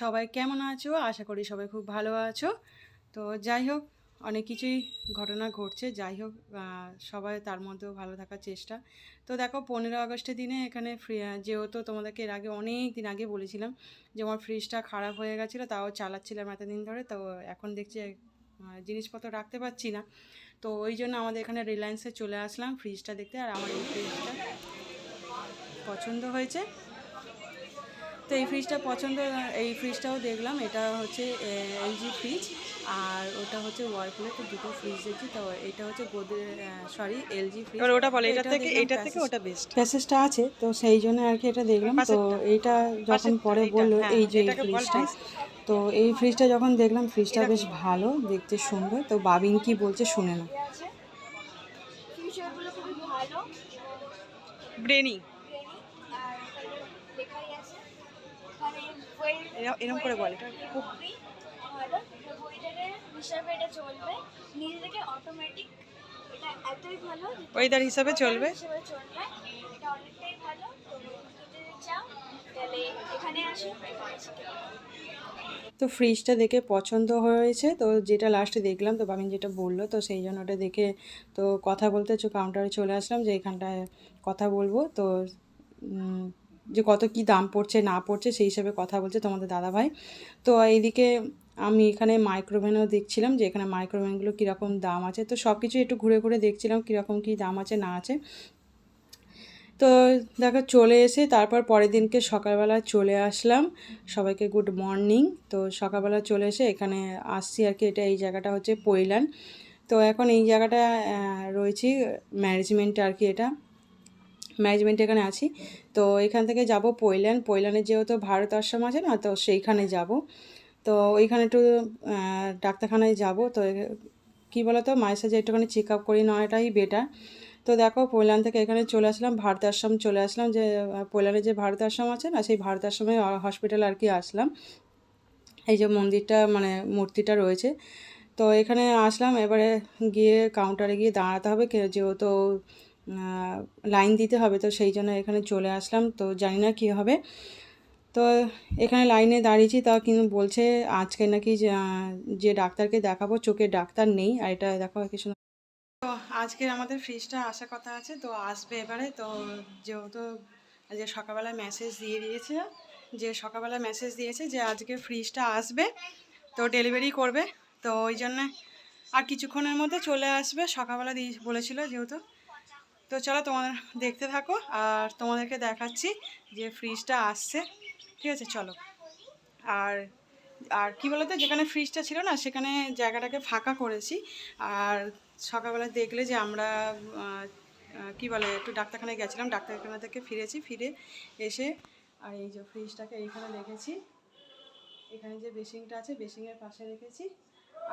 সবাই কেমন আছো? আশা করি সবাই খুব ভালো আছো। তো যাই হোক, অনেক কিছুই ঘটনা ঘটছে। যাই হোক সবাই তার মধ্যেও ভালো থাকার চেষ্টা। তো দেখো, পনেরো আগস্টের দিনে এখানে ফ্রি যেহেতু তোমাদেরকে এর আগে অনেক দিন আগে বলেছিলাম যে আমার ফ্রিজটা খারাপ হয়ে গেছিল, তাও চালাচ্ছিলাম এতদিন ধরে। তো এখন দেখছি জিনিসপত্র রাখতে পারছি না। তো ওই জন্য আমাদের এখানে রিলায়েন্সে চলে আসলাম ফ্রিজটা দেখতে। আর আমার এই ফ্রিজটা পছন্দ হয়েছে। তো এই ফ্রিজটা পছন্দ এই ফ্রিজটাও দেখলাম এটা হচ্ছে এলজি ফ্রিজ আর ওটা হচ্ছে ওয়ার্লপুলের তো দুটো ফ্রিজ দেখছি তো এটা হচ্ছে গোদরে সরি এলজি ফ্রিজ ওটা বলে এটা থেকে এটা থেকে ওটা বেস্ট প্যাসেজটা আছে তো সেই জন্য আর কি এটা দেখলাম তো এইটা যখন পরে বলল হ্যাঁ, এই যে এই এটাকে বল ফ্রিজটা তো এই ফ্রিজটা যখন দেখলাম ফ্রিজটা বেশ ভালো দেখতে সুন্দর তো বাবিন কি বলছে শুনে না ব্রেনি আর এখানে লেখাই আছে এখানে ওয়েল এরকম করে বল। ওয়েদার হিসাবে চলবে। তো ফ্রিজটা দেখে পছন্দ হয়েছে। তো যেটা লাস্টে দেখলাম, তো বাবিন যেটা বলল, তো সেই জন্য ওটা দেখে, তো কথা বলতে কাউন্টারে চলে আসলাম যে এখানটায় কথা বলব। তো যে কত কি দাম পড়ছে, না পড়ছে, সেই হিসাবে কথা বলছে তোমাদের দাদাভাই। তো এইদিকে আমি এখানে মাইক্রোভেনও দেখছিলাম যে এখানে মাইক্রোভেনগুলো কীরকম দাম আছে। তো সব কিছু একটু ঘুরে ঘুরে দেখছিলাম কীরকম কী দাম আছে, না আছে। তো দেখো, চলে এসে তারপর পরের দিনকে সকালবেলা চলে আসলাম। সবাইকে গুড মর্নিং তো সকালবেলা চলে এসে এখানে আসছি আর কি। এটা এই জায়গাটা হচ্ছে পৈলান। তো এখন এই জায়গাটা রয়েছি ম্যানেজমেন্ট আর কি এটা। ম্যানেজমেন্ট এখানে আছি। তো এখান থেকে যাব পৈলান। পৈলানে যেহেতু ভারত আশ্রম আছে না তো সেইখানে যাব। তো ওইখানে একটু ডাক্তারখানায় যাব। তো কী বলো তো মায়ের সাথে একটুখানি চেক আপ করি নেওয়াটাই বেটার তো দেখো পৈলান থেকে এখানে চলে আসলাম ভারত আশ্রম চলে আসলাম। যে আহ, পৈলানে যে ভারত আশ্রম আছে না সেই ভারত আশ্রমে হসপিটাল আর কি আসলাম। এই যে মন্দিরটা মানে মূর্তিটা রয়েছে। তো এখানে আসলাম এবারে গিয়ে কাউন্টারে গিয়ে দাঁড়াতে হবে যেহেতু লাইন দিতে হবে। তো সেই জন্য এখানে চলে আসলাম। তো জানি না কী হবে। তো এখানে লাইনে দাঁড়িয়েছি। তা কিন্তু বলছে আজকে নাকি যে, ডাক্তারকে দেখাবো চোখের ডাক্তার নেই। আর এটা দেখো কিছু তো আজকে আমাদের ফ্রিজটা আসার কথা আছে। তো আসবে এবারে। তো যেহেতু যে সকালবেলা মেসেজ দিয়ে দিয়েছে যে সকালবেলা মেসেজ দিয়েছে যে আজকে ফ্রিজটা আসবে। তো ডেলিভারি করবে। তো ওই জন্যে আর কিছুক্ষণের মধ্যে চলে আসবে। সকালবেলা দিয়ে বলেছিল যেহেতু। তো চলো তোমাদের দেখতে থাকো আর তোমাদেরকে দেখাচ্ছি যে ফ্রিজটা আসছে। ঠিক আছে, চলো। আর আর কি বলতো, যেখানে ফ্রিজটা ছিল না, সেখানে জায়গাটাকে ফাঁকা করেছি। আর সকালবেলা দেখলে যে আমরা কি বলে, একটু ডাক্তারখানায় গেছিলাম, ডাক্তারখানা থেকে ফিরেছি, ফিরে এসে আর এই যে ফ্রিজটাকে এইখানে রেখেছি। এখানে যে বেসিংটা আছে বেসিংয়ের পাশে রেখেছি।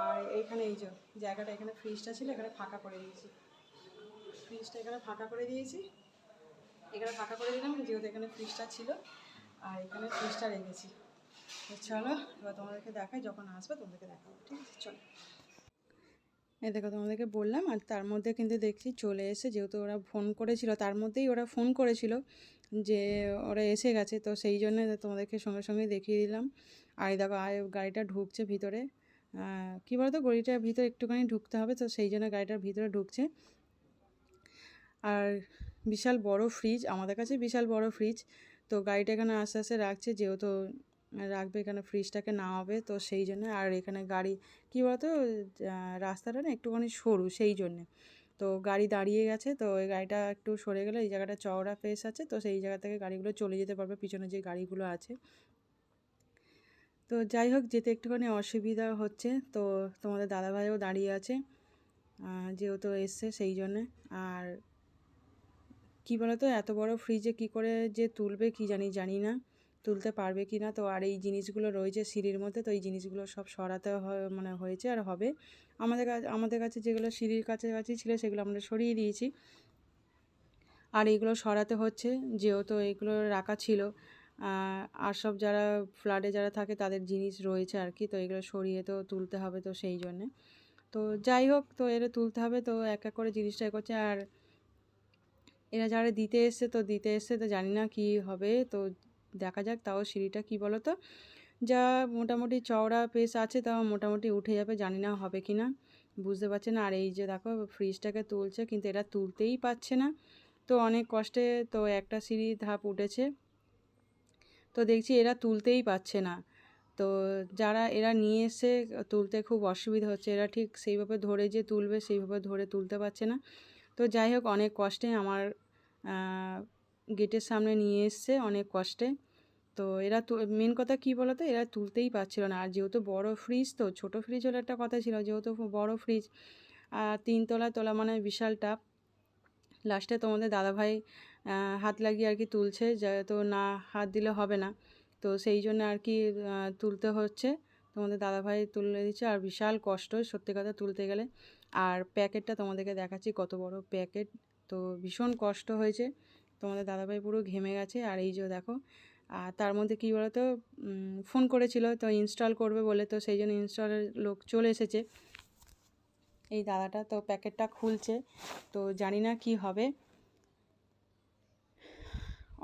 আর এইখানে এই যে জায়গাটা, এখানে ফ্রিজটা ছিল, এখানে ফাঁকা করে দিয়েছি। ফ্রিজটা এখানে ফাঁকা করে দিয়েছি। এখানে ফাঁকা করে দিলাম, যেহেতু এখানে ফ্রিজটা ছিল। আর এখানে ফ্রিজটা রেখেছি। চলো, এবার তোমাদেরকে দেখাই, যখন আসবে তোমাদেরকে দেখাবো, ঠিক আছে? চলো। এ দেখো, তোমাদেরকে বললাম, আর তার মধ্যে কিন্তু দেখছি চলে এসে, যেহেতু ওরা ফোন করেছিল, তার মধ্যেই ওরা ফোন করেছিল যে ওরা এসে গেছে, তো সেই জন্য তোমাদেরকে সঙ্গে সঙ্গে দেখিয়ে দিলাম। আর দেখো, আর গাড়িটা ঢুকছে ভিতরে। কী বলতো গড়িটার ভিতরে একটুখানি ঢুকতে হবে, তো সেই জন্য গাড়িটার ভিতরে ঢুকছে। আর বিশাল বড় ফ্রিজ আমাদের কাছে বিশাল বড় ফ্রিজ তো গাড়িটা এখানে আস্তে আস্তে রাখছে, যেহেতু রাখবে এখানে ফ্রিজটাকে নামাবে তো সেই জন্য, আর এখানে গাড়ি, কী বলতো রাস্তাটা না একটুখানি সরু, সেই জন্যে। তো গাড়ি দাঁড়িয়ে গেছে, তো ওই গাড়িটা একটু সরে গেলে, এই জায়গাটা চওড়া ফেস আছে, তো সেই জায়গা থেকে গাড়িগুলো চলে যেতে পারবে, পিছনে যে গাড়িগুলো আছে। তো যাই হোক, যেতে একটুখানি অসুবিধা হচ্ছে, তো তোমাদের দাদাভাইও দাঁড়িয়ে আছে যেহেতু এসছে, সেই জন্যে, আর কি বলতো, এত বড় ফ্রিজে কি করে যে তুলবে কি জানি জানি না। তুলতে পারবে কি না, তো আর এই জিনিসগুলো রয়েছে সিঁড়ির মধ্যে, তো এই জিনিসগুলো সব সরাতে মানে হয়েছে আর হবে। আমাদের কাছে আমাদের কাছে যেগুলো সিঁড়ির কাছে কাছে ছিল সেগুলো আমরা সরিয়ে দিয়েছি। আর এইগুলো সরাতে হচ্ছে, যেহেতু এগুলো রাখা ছিল আর সব যারা ফ্ল্যাটে যারা থাকে তাদের জিনিস রয়েছে আর কি, তো এগুলো সরিয়ে তো তুলতে হবে তো সেই জন্যে। তো যাই হোক, তো এরা তুলতে হবে, তো এক এক করে জিনিসটা করছে আর এরা যারা দিতে এসছে তো দিতে এসছে, তো জানি না কি হবে। তো দেখা যাক তাও সিঁড়িটা কি বলো তো যা মোটামুটি চওড়া পেস আছে, তা মোটামুটি উঠে যাবে, জানি না হবে কি না। বুঝতে পারছে না। আর এই যে দেখো, ফ্রিজটাকে তুলছে, কিন্তু এরা তুলতেই পারছে না। তো অনেক কষ্টে তো একটা সিঁড়ি ধাপ উঠেছে। তো দেখছি এরা তুলতেই পারছে না। তো যারা এরা নিয়ে এসে তুলতে খুব অসুবিধা হচ্ছে। এরা ঠিক সেইভাবে ধরে যে তুলবে, সেইভাবে ধরে তুলতে পারছে না। তো যাই হোক, অনেক কষ্টে আমার গেটের সামনে নিয়ে এসছে অনেক কষ্টে। তো এরা তো মেন কথা কী বলো তো এরা তুলতেই পারছিল না। আর যেহেতু বড় ফ্রিজ তো, ছোট ফ্রিজ হলে একটা কথা ছিল, যেহেতু বড় ফ্রিজ আর তিনতলা তোলা মানে বিশাল টাপ লাস্টে তোমাদের দাদাভাই হাত লাগিয়ে আর কি তুলছে তো না হাত দিলে হবে না। তো সেই জন্য আর কি তুলতে হচ্ছে। তোমাদের দাদাভাই তুলে দিচ্ছে আর বিশাল কষ্ট সত্যি কথা তুলতে গেলে। আর প্যাকেটটা তোমাদেরকে দেখাচ্ছি কত বড় প্যাকেট। তো ভীষণ কষ্ট হয়েছে। তোমাদের দাদাভাই পুরো ঘেমে গেছে। আর এই যে দেখো, আর তার মধ্যে কী বলতো ফোন করেছিল, তো ইনস্টল করবে বলে, তো সেই জন্য ইনস্টলের লোক চলে এসেছে। এই দাদাটা তো প্যাকেটটা খুলছে। তো জানি না কি হবে।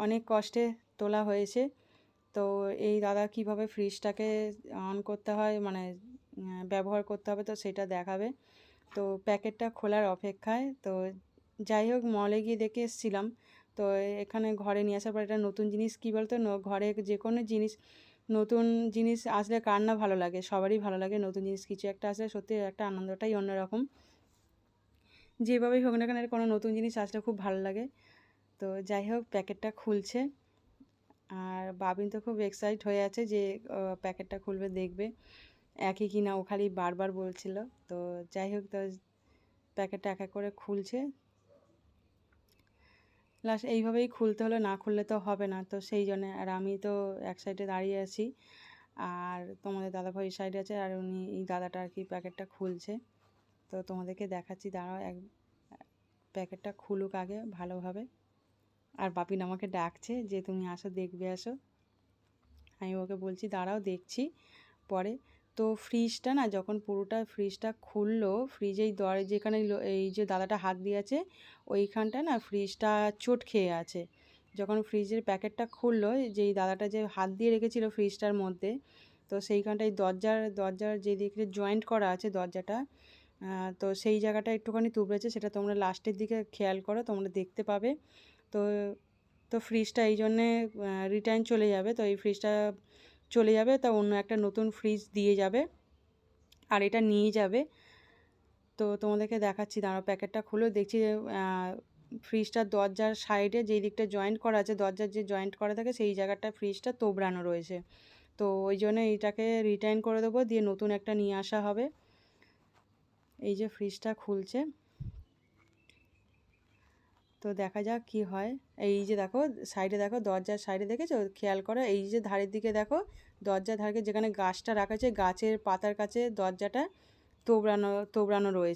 অনেক কষ্টে তোলা হয়েছে। তো এই দাদা কীভাবে ফ্রিজটাকে অন করতে হয় মানে ব্যবহার করতে হবে, তো সেটা দেখাবে। তো প্যাকেটটা খোলার অপেক্ষায়, তো যাই হোক মলে গিয়ে দেখে এসেছিলাম। তো এখানে ঘরে নিয়ে আসার পর একটা নতুন জিনিস, কী বলতো? ঘরে যে কোনো জিনিস, নতুন জিনিস আসলে কার না ভালো লাগে? সবারই ভালো লাগে নতুন জিনিস। কিছু একটা আসলে সত্যি একটা আনন্দটাই অন্যরকম। যেভাবেই হোক না কেন কোনো নতুন জিনিস আসলে খুব ভালো লাগে। তো যাই হোক, প্যাকেটটা খুলছে। আর বাবিন তো খুব এক্সাইট হয়ে আছে যে প্যাকেটটা খুলবে, দেখবে। একই কি না ও খালি বারবার বলছিল। তো যাই হোক, তো প্যাকেটটা এক এক করে খুলছে। লাস্ট এইভাবেই খুলতে হলো, না খুললে তো হবে না। তো সেই জন্যে আর আমি তো এক সাইডে দাঁড়িয়ে আছি, আর তোমাদের দাদা দাদাভাই সাইডে আছে, আর উনি এই দাদাটা আর কি প্যাকেটটা খুলছে। তো তোমাদেরকে দেখাচ্ছি, দাঁড়াও এক, প্যাকেটটা খুলুক আগে ভালোভাবে। আর বাপিন আমাকে ডাকছে যে, তুমি আসো, দেখবে, আসো। আমি ওকে বলছি, দাঁড়াও, দেখছি, পরে। তো ফ্রিজটা না যখন পুরোটা ফ্রিজটা খুললো ফ্রিজেই দর যেখানে এই যে দাদাটা হাত দিয়েছে ওইখানটা না ফ্রিজটা চোট খেয়ে আছে। যখন ফ্রিজের প্যাকেটটা খুললো, যেই দাদাটা যে হাত দিয়ে রেখেছিল ফ্রিজটার মধ্যে, তো সেইখানটায় দরজার দরজার যে দিকে জয়েন্ট করা আছে দরজাটা তো সেই জায়গাটা একটুখানি তুবড়েছে, সেটা তোমরা লাস্টের দিকে খেয়াল করো, তোমরা দেখতে পাবে। তো তো ফ্রিজটা এই জন্যে রিটার্ন চলে যাবে। তো এই ফ্রিজটা চলে যাবে, তা অন্য একটা নতুন ফ্রিজ দিয়ে যাবে আর এটা নিয়ে যাবে। তো তোমাদেরকে দেখাচ্ছি, দাঁড়াও প্যাকেটটা খুলে, দেখছি ফ্রিজটার দরজার সাইডে যেই দিকটা জয়েন্ট করা আছে, দরজার যে জয়েন্ট করা থাকে, সেই জায়গাটা ফ্রিজটা তোবড়ানো রয়েছে। তো ওই জন্য এইটাকে রিটার্ন করে দেবো, দিয়ে নতুন একটা নিয়ে আসা হবে। এই যে ফ্রিজটা খুলছে। তো দেখা যাক কি হয়। এই যে দেখো, সাইডে দেখো, দরজার সাইডে দেখেছ? খেয়াল করো, এই যে ধারের দিকে দেখো, দরজার ধারকে যেখানে গাছটা রাখা আছে, গাছের পাতার কাছে দরজাটা তোবড়ানো তোবড়ানো রয়েছে।